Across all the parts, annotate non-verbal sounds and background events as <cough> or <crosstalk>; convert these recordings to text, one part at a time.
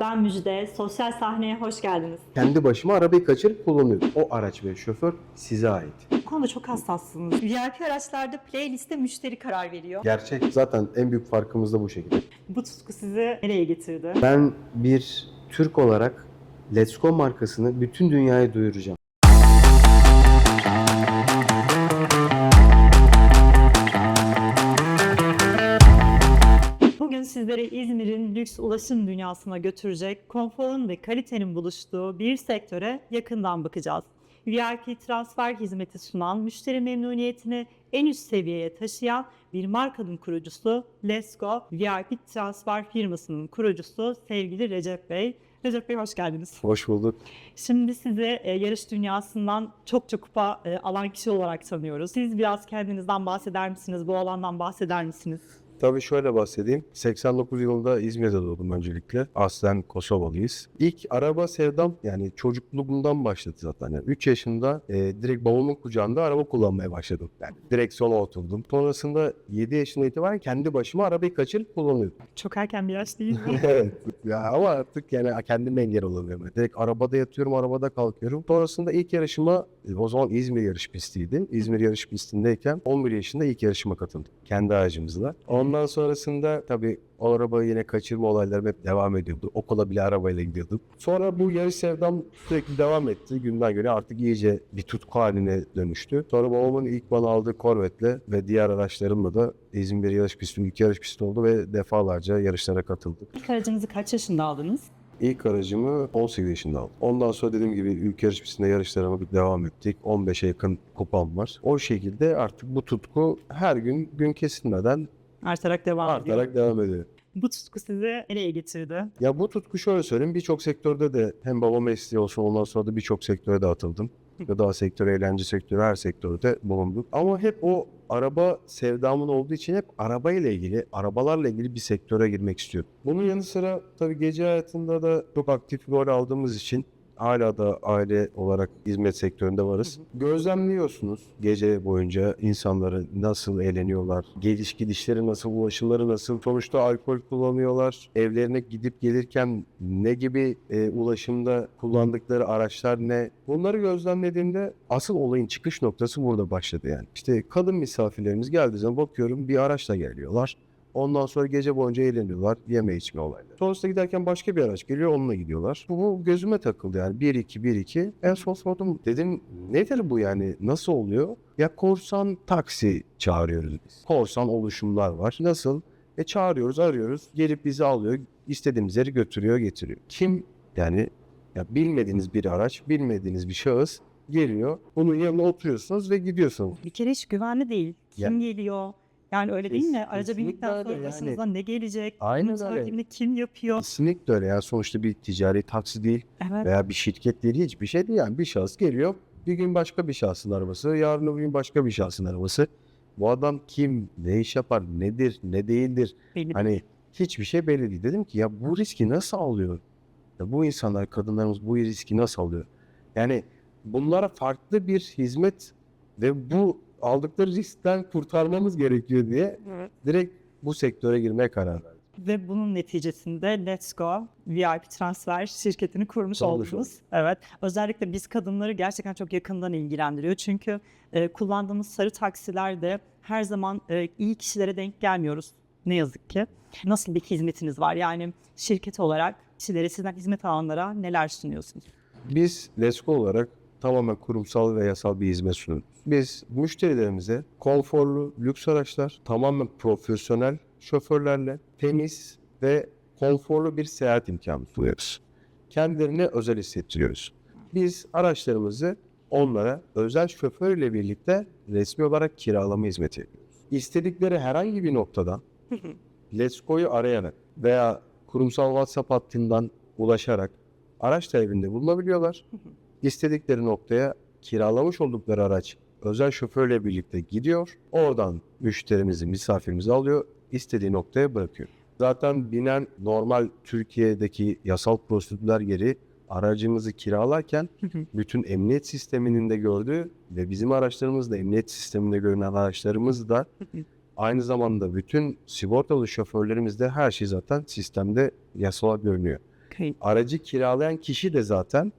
Ben Müjde, sosyal sahneye hoş geldiniz. Kendi başıma arabayı kaçırıp kullanıyorum. O araç ve şoför size ait. Bu konuda çok hassassınız. VIP araçlarda playliste müşteri karar veriyor. Gerçek. Zaten en büyük farkımız da bu şekilde. Bu tutku sizi nereye getirdi? Ben bir Türk olarak Let's Go markasını bütün dünyaya duyuracağım. Bugün sizlere İzmir'in lüks ulaşım dünyasına götürecek konforun ve kalitenin buluştuğu bir sektöre yakından bakacağız. VIP transfer hizmeti sunan, müşteri memnuniyetini en üst seviyeye taşıyan bir markanın kurucusu Let's Go VIP transfer firmasının kurucusu sevgili Recep Bey. Recep Bey hoş geldiniz. Hoş bulduk. Şimdi sizi e, yarış dünyasından çok çok kupa e, alan kişi olarak tanıyoruz. Siz biraz kendinizden bahseder misiniz? Bu alandan bahseder misiniz? Tabii şöyle bahsedeyim. 89 yılında İzmir'de doğdum öncelikle. Aslen Kosovalıyız. İlk araba sevdam yani çocukluğumdan başladı zaten. Yani 3 yaşında e, direkt babamın kucağında araba kullanmaya başladım. Yani direksiyona oturdum. Sonrasında 7 yaşında itibaren kendi başıma arabayı kaçırıp kullanıyordum. Çok erken bir yaş değil mi? <laughs> evet. Ya ama artık yani kendime engel olamıyorum. Yani Direkt arabada yatıyorum, arabada kalkıyorum. Sonrasında ilk yarışıma e, o zaman İzmir yarış pistiydi. İzmir yarış pistindeyken 11 yaşında ilk yarışıma katıldım. Kendi aracımızla. Ondan sonrasında tabii o arabayı yine kaçırma olaylarım hep devam ediyordu. Okula bile arabayla gidiyordum. Sonra bu yarış sevdam sürekli devam etti. Günden güne artık iyice bir tutku haline dönüştü. Sonra babamın ilk bana aldığı Corvette'le ve diğer araçlarımla da İzmir yarış pisti, ülke yarış pisti oldu ve defalarca yarışlara katıldık. İlk aracınızı kaç yaşında aldınız? İlk aracımı 18 yaşında aldım. Ondan sonra dediğim gibi ülke yarış pistinde yarışlarıma bir devam ettik. 15'e yakın kupam var. O şekilde artık bu tutku her gün gün kesilmeden Artarak devam ediyor. artarak devam ediyor. Bu tutku sizi nereye getirdi? Ya bu tutku şöyle söyleyeyim birçok sektörde de hem baba mesleği olsun ondan sonra da birçok sektöre de atıldım. Gıda sektörü, eğlence sektörü her sektörde bulunduk. Ama hep o araba sevdamın olduğu için hep arabayla ilgili, arabalarla ilgili bir sektöre girmek istiyordum. Bunun yanı sıra tabii gece hayatında da çok aktif rol aldığımız için hala da aile olarak hizmet sektöründe varız. Gözlemliyorsunuz gece boyunca insanları nasıl eğleniyorlar, geliş gidişleri nasıl, ulaşımları nasıl, sonuçta alkol kullanıyorlar, evlerine gidip gelirken ne gibi e, ulaşımda kullandıkları araçlar ne? Bunları gözlemlediğimde asıl olayın çıkış noktası burada başladı yani. İşte kadın misafirlerimiz geldiği zaman bakıyorum bir araçla geliyorlar. Ondan sonra gece boyunca eğleniyorlar. Yeme içme olayları. Sonrasında giderken başka bir araç geliyor onunla gidiyorlar. Bu, bu gözüme takıldı yani. 1-2, 1-2. En son sordum. Dedim nedir bu yani? Nasıl oluyor? Ya korsan taksi çağırıyoruz biz. Korsan oluşumlar var. Nasıl? E çağırıyoruz, arıyoruz. Gelip bizi alıyor. istediğimiz yere götürüyor, getiriyor. Kim yani ya bilmediğiniz bir araç, bilmediğiniz bir şahıs geliyor. Bunun yanına oturuyorsunuz ve gidiyorsunuz. Bir kere hiç güvenli değil. Kim geliyor? Yani öyle değil mi? Araca kesinlikle bindikten öyle sonra yani. başınıza ne gelecek? Aynen Bunun öyle. takibini kim yapıyor? Kesinlikle öyle. Yani sonuçta bir ticari taksi değil. Evet. veya bir şirket değil hiçbir şey değil yani bir şahıs geliyor bir gün başka bir şahsın arabası yarın öbür gün başka bir şahsın arabası bu adam kim ne iş yapar nedir ne değildir Belli hani hiçbir şey belli değil dedim ki ya bu riski nasıl alıyor ya bu insanlar kadınlarımız bu riski nasıl alıyor yani bunlara farklı bir hizmet ve bu aldıkları riskten kurtarmamız gerekiyor diye Evet. direkt bu sektöre girmeye karar verdim. Ve bunun neticesinde Let's Go VIP transfer şirketini kurmuş oldunuz. Evet. Özellikle biz kadınları gerçekten çok yakından ilgilendiriyor. Çünkü e, kullandığımız sarı taksilerde her zaman e, iyi kişilere denk gelmiyoruz. Ne yazık ki. Nasıl bir hizmetiniz var? Yani şirket olarak kişilere sizden hizmet alanlara neler sunuyorsunuz? Biz Lesko olarak tamamen kurumsal ve yasal bir hizmet sunuyoruz. Biz müşterilerimize konforlu lüks araçlar, tamamen profesyonel şoförlerle temiz ve konforlu bir seyahat imkanı sunuyoruz. Kendilerine özel hissettiriyoruz. Biz araçlarımızı onlara özel şoför ile birlikte resmi olarak kiralama hizmeti yapıyoruz. İstedikleri herhangi bir noktadan <laughs> Lesko'yu arayarak veya kurumsal WhatsApp hattından ulaşarak araç talebinde bulunabiliyorlar. İstedikleri noktaya kiralamış oldukları araç özel şoförle birlikte gidiyor. Oradan müşterimizi, misafirimizi alıyor, istediği noktaya bırakıyor. Zaten binen normal Türkiye'deki yasal prosedürler geri aracımızı kiralarken bütün emniyet sisteminin de gördüğü ve bizim araçlarımız da emniyet sisteminde görünen araçlarımız da aynı zamanda bütün sigortalı şoförlerimizde her şey zaten sistemde yasal görünüyor. Aracı kiralayan kişi de zaten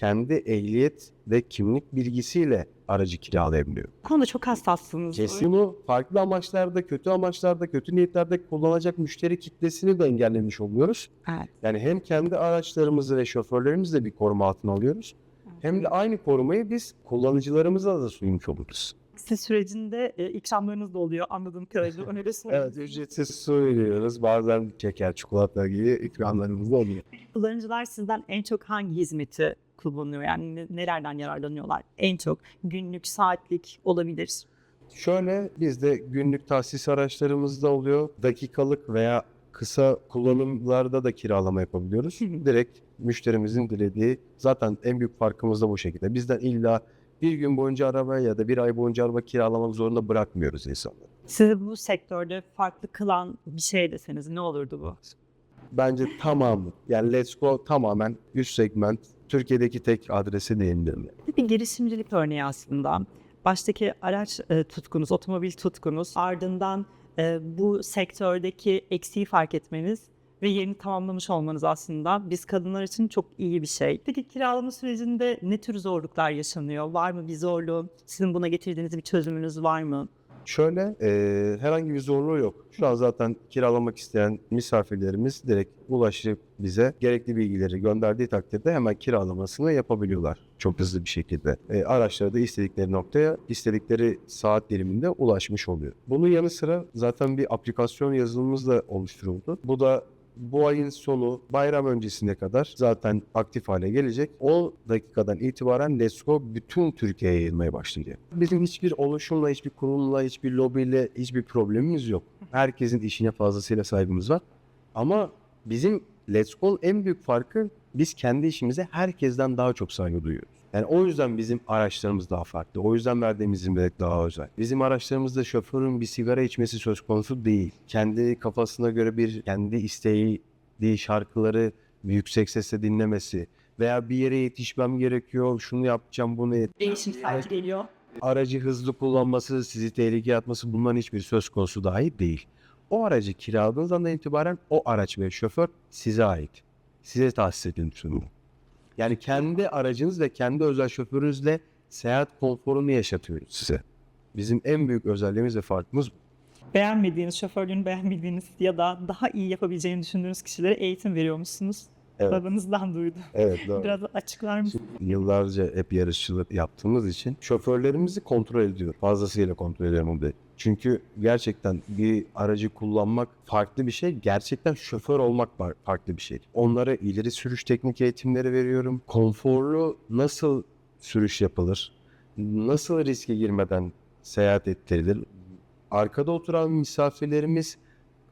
kendi ehliyet ve kimlik bilgisiyle aracı kiralayabiliyor. Bu konuda çok hassassınız. Kesin bunu farklı amaçlarda, kötü amaçlarda, kötü niyetlerde kullanacak müşteri kitlesini de engellemiş oluyoruz. Evet. Yani hem kendi araçlarımızı ve şoförlerimizi de bir koruma altına alıyoruz. Hem de aynı korumayı biz kullanıcılarımıza da sunmuş oluruz. Taksi sürecinde e, ikramlarınız da oluyor anladığım kadarıyla. <laughs> Söyleyeyim. Evet, ücretsiz su veriyoruz. Bazen şeker, çikolata gibi ikramlarımız da oluyor. Kullanıcılar sizden en çok hangi hizmeti kullanıyor? Yani ne- nelerden yararlanıyorlar? En çok günlük, saatlik olabilir. Şöyle bizde günlük tahsis araçlarımız da oluyor. Dakikalık veya kısa kullanımlarda da kiralama yapabiliyoruz. Hı hı. Direkt müşterimizin dilediği zaten en büyük farkımız da bu şekilde. Bizden illa bir gün boyunca araba ya da bir ay boyunca araba kiralamak zorunda bırakmıyoruz insanları. Sizi bu sektörde farklı kılan bir şey deseniz ne olurdu bu? Bence tamamı yani Let's Go tamamen üst segment Türkiye'deki tek adresi değindim. Bir girişimcilik örneği aslında. Baştaki araç e, tutkunuz, otomobil tutkunuz, ardından e, bu sektördeki eksiği fark etmeniz ve yerini tamamlamış olmanız aslında biz kadınlar için çok iyi bir şey. Peki kiralama sürecinde ne tür zorluklar yaşanıyor? Var mı bir zorluğu? Sizin buna getirdiğiniz bir çözümünüz var mı? Şöyle eee, herhangi bir zorluğu yok. Şu an zaten kiralamak isteyen misafirlerimiz direkt ulaşıp bize gerekli bilgileri gönderdiği takdirde hemen kiralamasını yapabiliyorlar çok hızlı bir şekilde. E, araçları da istedikleri noktaya istedikleri saat diliminde ulaşmış oluyor. Bunun yanı sıra zaten bir aplikasyon yazılımımız da oluşturuldu. Bu da bu ayın sonu bayram öncesine kadar zaten aktif hale gelecek. O dakikadan itibaren Let's Go bütün Türkiye'ye yayılmaya başlayacak. Bizim hiçbir oluşumla, hiçbir kurumla, hiçbir lobiyle hiçbir problemimiz yok. Herkesin işine fazlasıyla saygımız var. Ama bizim Let's Go'nun en büyük farkı biz kendi işimize herkesten daha çok saygı duyuyoruz. Yani o yüzden bizim araçlarımız daha farklı. O yüzden verdiğimiz hizmet daha özel. Bizim araçlarımızda şoförün bir sigara içmesi söz konusu değil. Kendi kafasına göre bir kendi isteği değil şarkıları yüksek sesle dinlemesi veya bir yere yetişmem gerekiyor, şunu yapacağım, bunu Değişim sadece geliyor. aracı hızlı kullanması, sizi tehlikeye atması bunların hiçbir söz konusu dahi değil. O aracı kiraladığınız andan itibaren o araç ve şoför size ait. Size tahsis edilmiş durumda. Yani kendi aracınız ve kendi özel şoförünüzle seyahat konforunu yaşatıyoruz size. Bizim en büyük özelliğimiz ve farkımız bu. Beğenmediğiniz, şoförlüğünü beğenmediğiniz ya da daha iyi yapabileceğini düşündüğünüz kişilere eğitim veriyormuşsunuz. Evet. Babanızdan duydum. Evet doğru. Biraz açıklar mısınız? Yıllarca hep yarışçılık yaptığımız için şoförlerimizi kontrol ediyor. Fazlasıyla kontrol ediyorum bunu. Çünkü gerçekten bir aracı kullanmak farklı bir şey. Gerçekten şoför olmak farklı bir şey. Onlara ileri sürüş teknik eğitimleri veriyorum. Konforlu nasıl sürüş yapılır? Nasıl riske girmeden seyahat ettirilir? Arkada oturan misafirlerimiz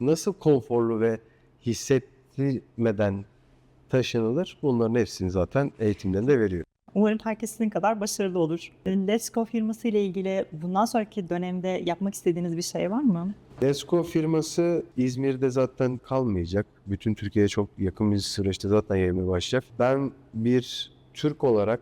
nasıl konforlu ve hissettirmeden taşınılır? Bunların hepsini zaten eğitimlerinde veriyor. Umarım herkes sizin kadar başarılı olur. Let's Go firması ile ilgili bundan sonraki dönemde yapmak istediğiniz bir şey var mı? Lesko firması İzmir'de zaten kalmayacak. Bütün Türkiye'ye çok yakın bir süreçte zaten yayılmaya başlayacak. Ben bir Türk olarak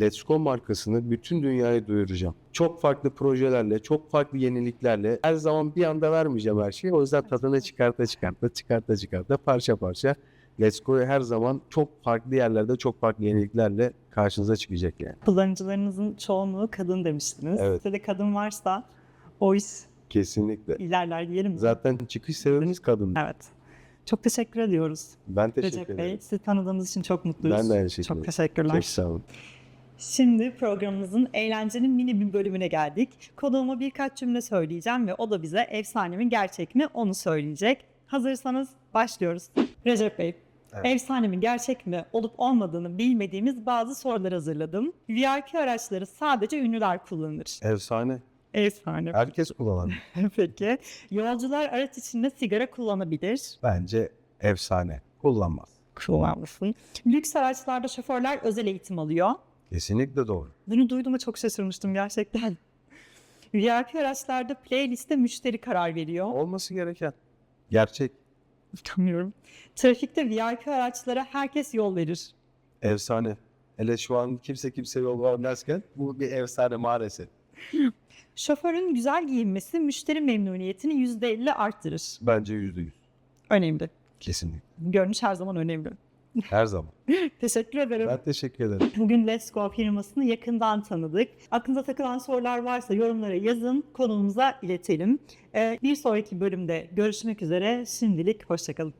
Let's Go markasını bütün dünyaya duyuracağım. Çok farklı projelerle, çok farklı yeniliklerle her zaman bir anda vermeyeceğim her şeyi. O yüzden tadını çıkarta çıkarta, çıkarta çıkarta, parça parça Let's Go'yu her zaman çok farklı yerlerde, çok farklı yeniliklerle karşınıza çıkacak yani. Kullanıcılarınızın çoğunluğu kadın demiştiniz. Evet. Size de kadın varsa o iş Kesinlikle. ilerler diyelim mi? Zaten çıkış sebebimiz kadın. Evet. Çok teşekkür ediyoruz Ben teşekkür Recep ederim. Bey. Sizi tanıdığımız için çok mutluyuz. Ben de aynı şekilde. Çok teşekkürler. Çok sağ olun. Şimdi programımızın eğlencenin mini bir bölümüne geldik. Konuğuma birkaç cümle söyleyeceğim ve o da bize efsane mi gerçek mi onu söyleyecek. Hazırsanız başlıyoruz. Recep Bey, Evet. efsane mi gerçek mi olup olmadığını bilmediğimiz bazı sorular hazırladım. VIP araçları sadece ünlüler kullanır. Efsane. Efsane. Herkes kullanır. <laughs> Peki. Yolcular araç içinde sigara kullanabilir. Bence efsane. Kullanmaz. Kullanmasın. Lüks araçlarda şoförler özel eğitim alıyor. Kesinlikle doğru. Bunu duyduğuma çok şaşırmıştım gerçekten. <laughs> VIP araçlarda playliste müşteri karar veriyor. Olması gereken. Gerçek. <laughs> Utanıyorum. Trafikte VIP araçlara herkes yol verir. Efsane. Hele şu an kimse kimse yol vermezken bu bir efsane maalesef. <laughs> Şoförün güzel giyinmesi müşteri memnuniyetini %50 arttırır. Bence yüzde yüz. Önemli. Kesinlikle. Görünüş her zaman önemli. Her zaman. <laughs> Teşekkür ederim. Ben teşekkür ederim. <laughs> Bugün Let's Go firmasını yakından tanıdık. Aklınıza takılan sorular varsa yorumlara yazın, konuğumuza iletelim. Ee, bir sonraki bölümde görüşmek üzere. Şimdilik hoşçakalın.